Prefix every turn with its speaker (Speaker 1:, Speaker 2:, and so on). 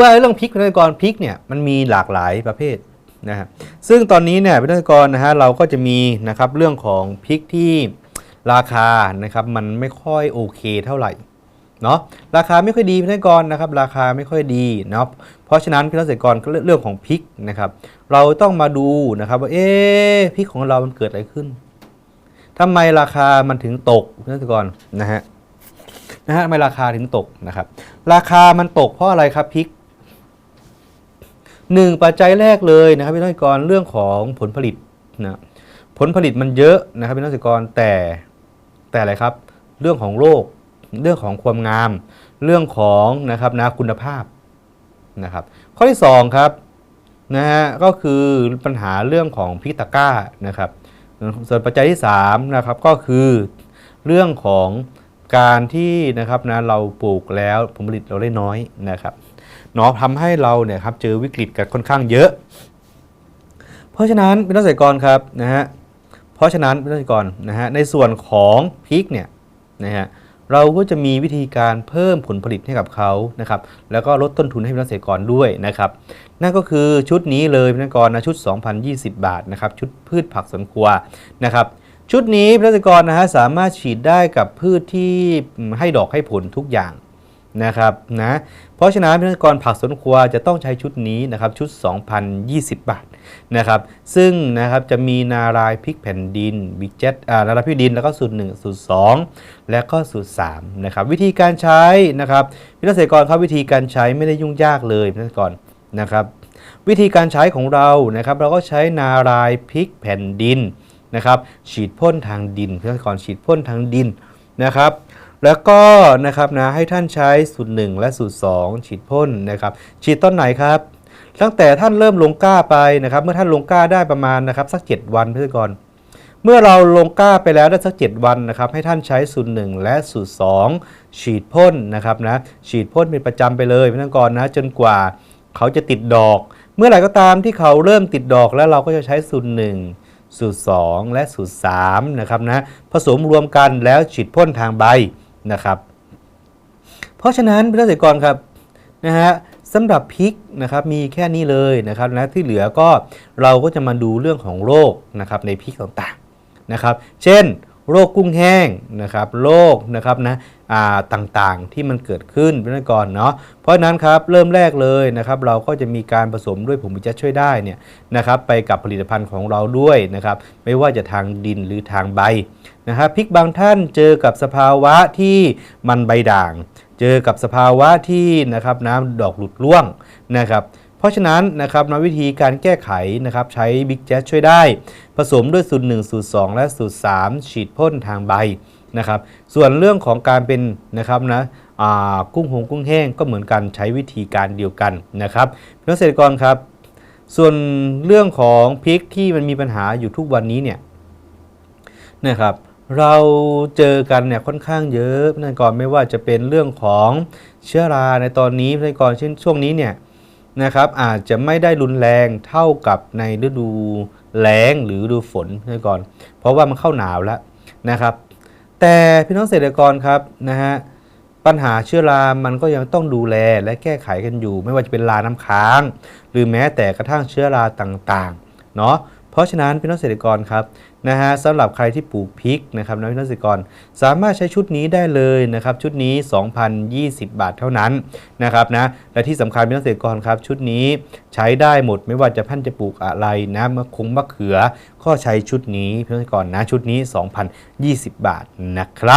Speaker 1: ว่าเรื่องพริกพิธีกรพริกเนี่ยมันมีหลากหลายประเภทนะฮะซึ่งตอนนี้เนี่ยพิธีกรนะฮะเราก็จะมีนะครับเรื่องของพริกที่ราคานะครับมันไม่ค่อยโอเคเท่าไหร่เนาะราคาไม่ค่อยดีพิธีกรนะครับราคาไม่ค่อยดีเนาะเพราะฉะนั้นพิธีกรก็เรื่องของพริกนะครับเราต้องมาดูนะครับว่าเอ๊พริกของเรามันเกิดอะไรขึ้นทำไมราคามันถึงตกพิธีกรนะฮะนะฮะทำไมราคาถึงตกนะครับ ราคามันตกเพราะอะไรครับพริก หนึ่งปัจจัยแรกเลยนะครับพี่น้องเกษตรกรเรื่องของผลผลิตนะผลผลิตมันเยอะนะครับพี่น้องเกษตรกรแต่แต่อะไรครับ เรื่องของโรคเรื่องของความงาม เรื่องของนะครับนะคุณภาพนะครับ ข้อที่สองครับนะฮะก็คือปัญหาเรื่องของพิตะก้านะครับส่วนปัจจัยที่สามนะครับก็คือเรื่องของการที่นะครับนะเราปลูกแล้วผลผลิตเราได้น้อยนะครับ เนาะทำให้เราเนี่ยครับเจอวิกฤตกันค่อนข้างเยอะ เพราะฉะนั้นพี่น้องเกษตรกรครับนะฮะเพราะฉะนั้นพี่น้องเกษตรกรนะฮะในส่วนของพริกเนี่ยนะฮะเราก็จะมีวิธีการเพิ่มผลผลิตให้กับเขานะครับแล้วก็ลดต้นทุนให้พี่น้องเกษตรกรด้วยนะครับนั่นก็คือชุดนี้เลยพี่น้องเกษตรกรนะชุด 2,020 บาทนะครับชุดพืชผักสวนครัวนะครับชุดนี้พี่น้องเกษตรกรนะฮะสามารถฉีดได้กับพืชที่ให้ดอกให้ผลทุกอย่าง นะครับนะเพราะฉะนั้นเกษตรกรผักสวนครัวจะต้องใช้ชุดนี้นะครับชุด 2,020 บาทนะครับซึ่งนะครับจะมีนารายพริกแผ่นดินบิ๊กเจ็ตอ่านารายพริกดินแล้วก็สูตร1สูตร2 และก็สูตร3นะครับวิธีการใช้นะครับเกษตรกรครับวิธีการใช้ไม่ได้ยุ่งยากเลยเกษตรกรนะครับวิธีการใช้ของเรานะครับเราก็ใช้นารายพริกแผ่นดินนะครับฉีดพ่นทางดินเพื่อก่อนฉีดพ่นทางดินนะครับ แล้วก็นะครับนะให้ท่านใช้สูตร1และสูตร2ฉีดพ่นนะครับ ฉีดต้นไหนครับตั้งแต่ท่านเริ่มลงก้าไปนะครับ เมื่อท่านลงก้าได้ประมาณนะครับสัก 7 วันเพื่อก่อน เมื่อเราลงก้าไปแล้วได้สัก 7 วันนะครับ ให้ท่านใช้สูตร1และสูตร 2 ฉีดพ่นนะครับนะฉีดพ่นเป็นประจำไปเลยพี่น้องกรนะจนกว่าเขาจะติดดอก เมื่อไหร่ก็ตามที่เขาเริ่มติดดอกแล้วเราก็จะใช้สูตร1สูตร 2 และสูตร3นะครับนะผสมรวมกันแล้วฉีดพ่นทางใบ นะครับ เพราะฉะนั้นเกษตรกรครับนะฮะสำหรับพริกนะครับมีแค่นี้เลยนะครับนะที่เหลือก็เราก็จะมาดูเรื่องของโรคนะครับในพริกต่างๆนะครับ เช่น โรคกุ้งแห้งนะครับโรคนะครับนะต่างๆที่มันเกิดขึ้นเป็นก่อนเนาะเพราะนั้นครับเริ่มแรกเลยนะครับเราก็จะมีการผสมด้วยผงวิจัยช่วยได้เนี่ยนะครับไปกับผลิตภัณฑ์ของเราด้วยนะครับไม่ว่าจะทางดินหรือทางใบนะครับพริกบางท่านเจอกับสภาวะที่มันใบด่าง เจอกับสภาวะที่นะครับน้ำดอกหลุดร่วงนะครับ เพราะฉะนั้นนะครับนวิธีการแก้ไขนะครับใช้บิ๊กแจ๊ช่วยได้ ผสมด้วยสูตร1สูตร2และสูตร3 ฉีดพ่นทางใบนะครับส่วนเรื่องของการเป็นนะครับนะกุ้งหงกุ้งแห้งก็เหมือนกันใช้วิธีการเดียวกันนะครับเกษตรกรครับ ส่วนเรื่องของพริกที่มันมีปัญหาอยู่ทุกวันนี้เนี่ยนะครับเราเจอกันเนี่ยค่อนข้างเยอะนั่นก่อนไม่ว่าจะเป็นเรื่องของเชื้อราในตอนนี้นั่นก่อนเช่นช่วงนี้เนี่ย นะครับอาจจะไม่ได้รุนแรงเท่ากับในฤดูแล้งหรือฤดูฝนนั่นก่อน เพราะว่ามันเข้าหนาวแล้วนะครับ แต่พี่น้องเกษตรกรครับนะฮะปัญหาเชื้อรามันก็ยังต้องดูแลและแก้ไขกันอยู่ ไม่ว่าจะเป็นราน้ำค้าง หรือแม้แต่กระทั่งเชื้อราต่างๆเนาะ ราะฉะนั้นพี่น้องเกษตรกรครับนะฮะสำหรับใครที่ปลูกพริกนะครับนะพี่น้องเกษตรกรสามารถใช้ชุดนี้ได้เลยนะครับชุดนี้ 2,020 บาทเท่านั้นนะครับนะและที่สำคัญพี่น้องเกษตรกรครับชุดนี้ใช้ได้หมดไม่ว่าจะพันจะปลูกอะไรนะมะคุ้งมะเขือก็ใช้ชุดนี้พี่น้องเกษตรกรนะชุดนี้ 2,020 บาทนะครับ